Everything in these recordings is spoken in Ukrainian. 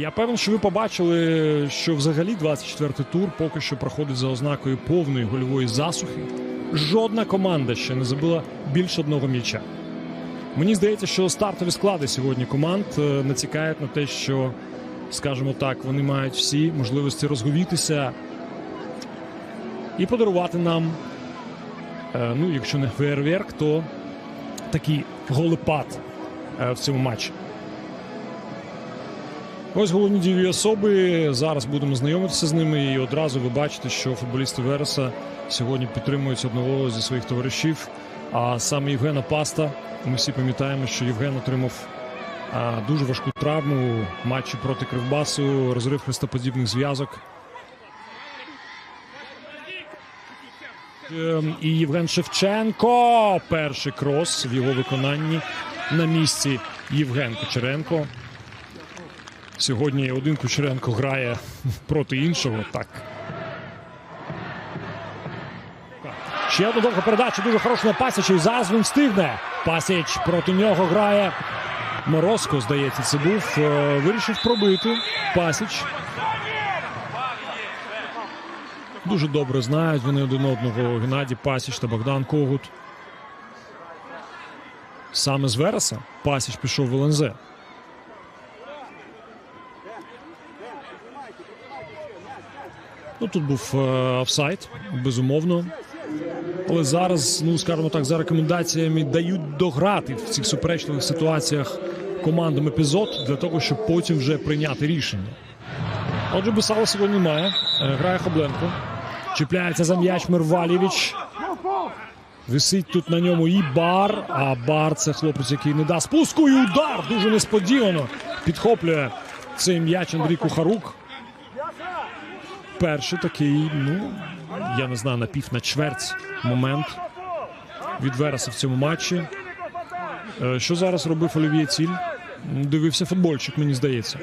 Я певен, що ви побачили, що взагалі 24-й тур поки що проходить за ознакою повної гольової засухи. Жодна команда ще не забила більше одного м'яча. Мені здається, що стартові склади сьогодні команд е, націкають на те, що, скажімо так, вони мають всі можливості розговітися і подарувати нам, е, ну, якщо не фейерверк, то такий голепад е, в цьому матчі. Ось головні дієві особи. Зараз будемо знайомитися з ними. І одразу ви бачите, що футболісти Вереса сьогодні підтримують одного зі своїх товаришів. А саме Євгена Паста. Ми всі пам'ятаємо, що Євген отримав дуже важку травму в матчі проти Кривбасу, розрив хрестоподібних зв'язок. Ем, І Євген Шевченко. Перший крос в його виконанні на місці Євген Кучеренко. Сьогодні один Кучеренко грає проти іншого. Так. Ще одна довга передача. Дуже хороша на Пасіча. І зараз він встигне. Пасіч проти нього грає. Морозко, здається, це був. Е, Вирішив пробити. Пасіч. Дуже добре знають вони один одного. Геннадій Пасіч та Богдан Когут. Саме з Вереса Пасіч пішов в ЛНЗ. Ну, тут був е, офсайд, безумовно. Але зараз, ну скажімо так, за рекомендаціями дають дограти в цих суперечливих ситуаціях командам епізод для того, щоб потім вже прийняти рішення. Отже, Бесала сьогодні немає. Е, Грає Хобленко. Чіпляється за м'яч Мервалєвич. Висить тут на ньому і бар. А бар це хлопець, який не дасть спуску. І удар дуже несподівано підхоплює цей м'яч Андрій Кухарук. Перший такий, ну я не знаю, на пів на чверть момент від Вереса в цьому матчі. Е, Що зараз робив Олів'є Ціль? Дивився футбольчик, мені здається.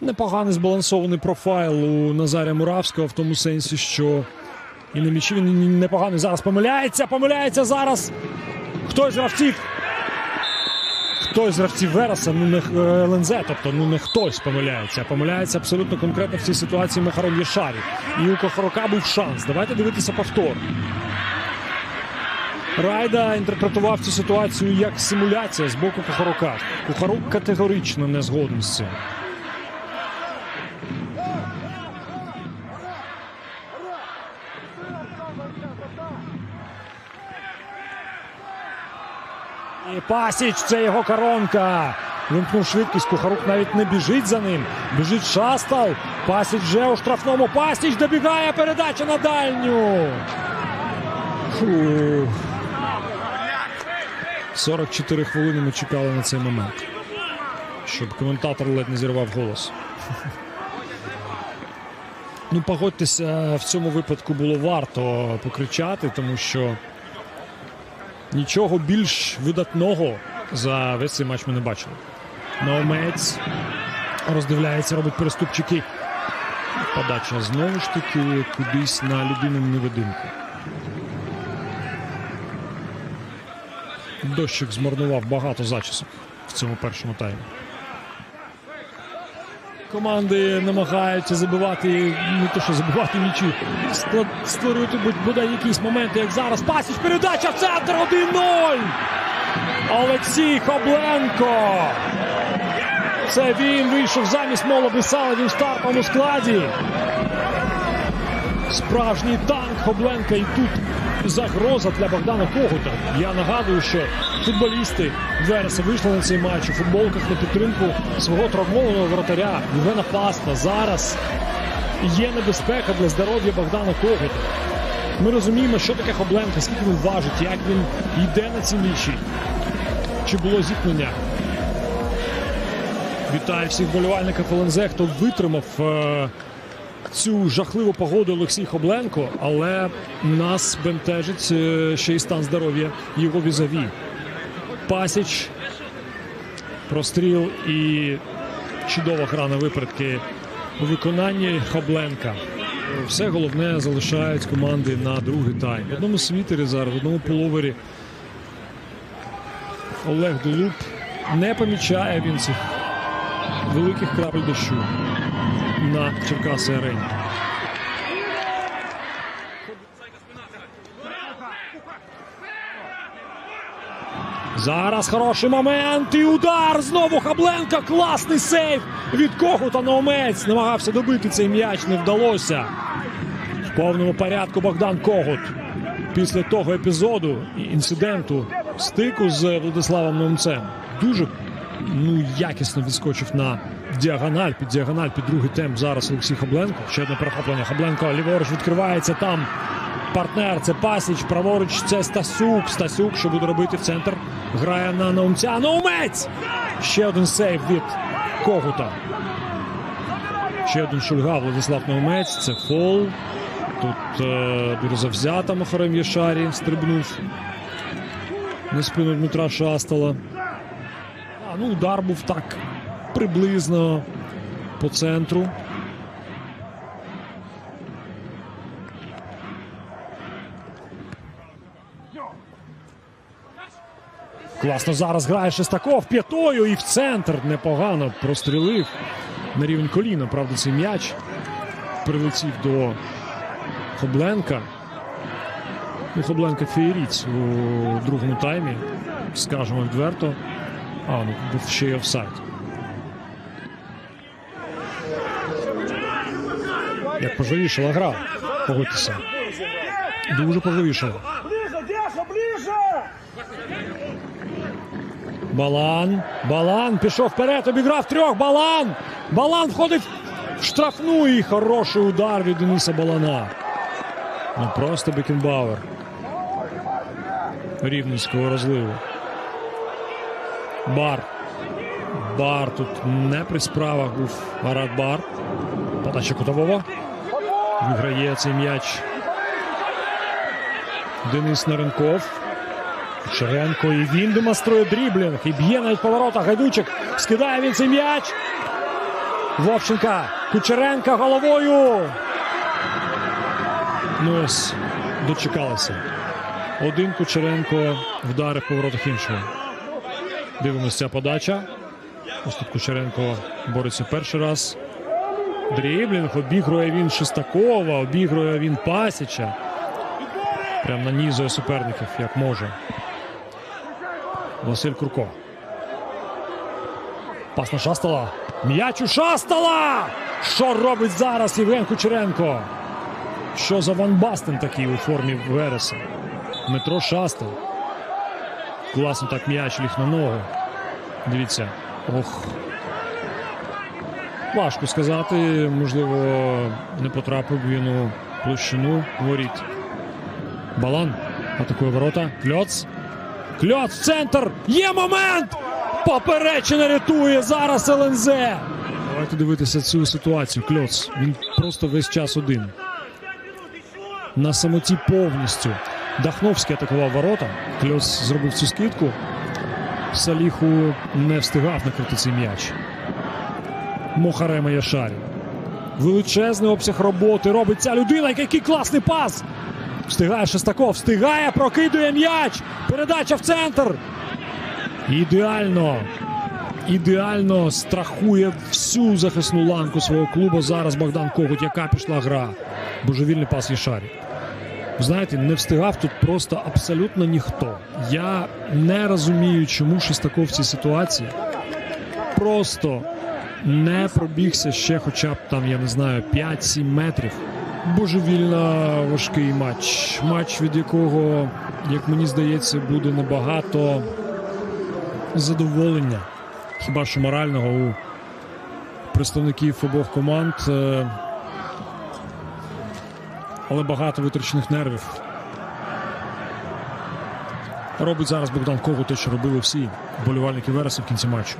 Непоганий збалансований профайл у Назаря Муравського в тому сенсі, що і на м'ячі він непоганий. Зараз помиляється, помиляється зараз. Хтось з гравців. Хтось з гравців Вереса, ну не е, ЛНЗ, тобто ну не хтось помиляється, помиляється абсолютно конкретно в цій ситуації Михайло Єшарі. І у Кохорука був шанс. Давайте дивитися повтор. Райда інтерпретував цю ситуацію як симуляція з боку Кухарука. Кухарук категорично не згоден з цим. І Пасіч, це його коронка. Вимкнув швидкість. Кухарук навіть не біжить за ним. Біжить Шастал. Пасіч вже у штрафному. Пасіч добігає передача на дальню. Фух. 44 хвилини ми чекали на цей момент. Щоб коментатор ледь не зірвав голос. Ну, погодьтеся, в цьому випадку було варто покричати, тому що нічого більш видатного за весь цей матч ми не бачили. Наумець роздивляється, робить переступчики. Подача знову ж таки кудись на людину невидимку. Дощик змарнував багато зачісок в цьому першому таймі. Команди намагаються забивати, не то що забивати нічі, створювати бодай якісь моменти, як зараз. Пасіч, передача в центр 1-0. Олексій Хобленко. Це він вийшов замість Мола Бесала, він в стартовому складі. Справжній танк Хобленка і тут загроза для Богдана Когута. Я нагадую, що футболісти Вереса вийшли на цей матч у футболках на підтримку свого травмованого вратаря Євгена Паста. Зараз є небезпека для здоров'я Богдана Когута. Ми розуміємо, що таке Хобленка, скільки він важить, як він йде на ці мічі. Чи було зіткнення? Вітаю всіх болівальників ЛНЗ, хто витримав е, цю жахливу погоду Олексій Хобленко, але нас бентежить е, ще й стан здоров'я його візаві. Пасіч, простріл і чудова гра на випередки у виконанні Хобленка. Все головне залишають команди на другий тайм. В одному світері зараз, в одному половері Олег Долуб не помічає він цих великих крапель дощу на Черкаси арені. Зараз хороший момент і удар. Знову Хабленка. Класний сейв від Когута Наумець. Намагався добити цей м'яч, не вдалося. В повному порядку Богдан Когут. Після того епізоду інциденту стику з Владиславом Наумцем дуже ну, якісно відскочив на діагональ. Під діагональ, під другий темп зараз Олексій Хабленко. Ще одне перехоплення. Хабленко ліворуч відкривається там. Партнер це Пасіч, праворуч це Стасюк. Стасюк, що буде робити в центр, грає на Наумця. Наумець! Ще один сейв від Когута. Ще один шульга Владислав Наумець. Це фол. Тут е, дуже завзято Махарем Єшарі стрибнув на спину Дмитра Шастала. А, ну, удар був так приблизно по центру. Класно зараз грає Шестаков п'ятою і в центр непогано прострілив на рівень коліна. Правда, цей м'яч прилетів до Хобленка. Ну, Хобленка феєріць у другому таймі. Скажемо відверто. А, ну був ще й офсайд. Як поживішала гра. Погодьтеся. Дуже поживішала. Ближе, Деша, ближе! Балан. Балан пішов вперед, обіграв трьох. Балан. Балан входить в штрафну і хороший удар від Дениса Балана. Ну просто Бекенбауер. Рівненського розливу. Бар. Бар тут не при справах був Марат Бар. Подача Кутового. Виграє цей м'яч. Денис Наренков. Шеренко і він демонструє дріблінг. І б'є навіть поворота. Гайдучик скидає він цей м'яч. Вовченка. Кучеренка головою. Ну ось дочекалися. Один Кучеренко вдарив по воротах іншого. Дивимося ця подача. Ось тут Кучеренко бореться перший раз. Дріблінг. Обігрує він Шестакова, обігрує він Пасіча. Прям нанізує суперників, як може. Василь Курко. Пас на Шастала. М'яч у Шастала! Що робить зараз Євген Кучеренко? Що за Ван Бастен такий у формі Вереса? Дмитро Шастал. Класно так м'яч ліг на ногу. Дивіться. Ох. Важко сказати. Можливо, не потрапив він у площину воріт. Балан атакує ворота. Кльоц. Кльоц в центр. Є момент! Поперечина рятує зараз ЛНЗ. Давайте дивитися цю ситуацію. Кльоц. Він просто весь час один. На самоті повністю. Дахновський атакував ворота. Кльоц зробив цю скидку. Саліху не встигав накрити цей м'яч. Мохарема Яшарі. Величезний обсяг роботи робить ця людина. Який класний пас! Встигає Шестаков, встигає, прокидує м'яч. Передача в центр. Ідеально. Ідеально страхує всю захисну ланку свого клубу. Зараз Богдан Когут, яка пішла гра. Божевільний пас Єшарі. Знаєте, не встигав тут просто абсолютно ніхто. Я не розумію, чому Шестаков в цій ситуації просто не пробігся ще хоча б там, я не знаю, 5-7 метрів. Божевільно важкий матч. Матч, від якого, як мені здається, буде набагато задоволення. Хіба що морального у представників обох команд. Е, Але багато витрачених нервів. Робить зараз Богдан Когу те, що робили всі болівальники Вереса в кінці матчу.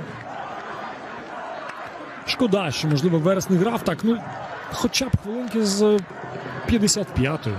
Шкода, що можливо Верес не грав так. Ну, хоча б хвилинки з 55-ї.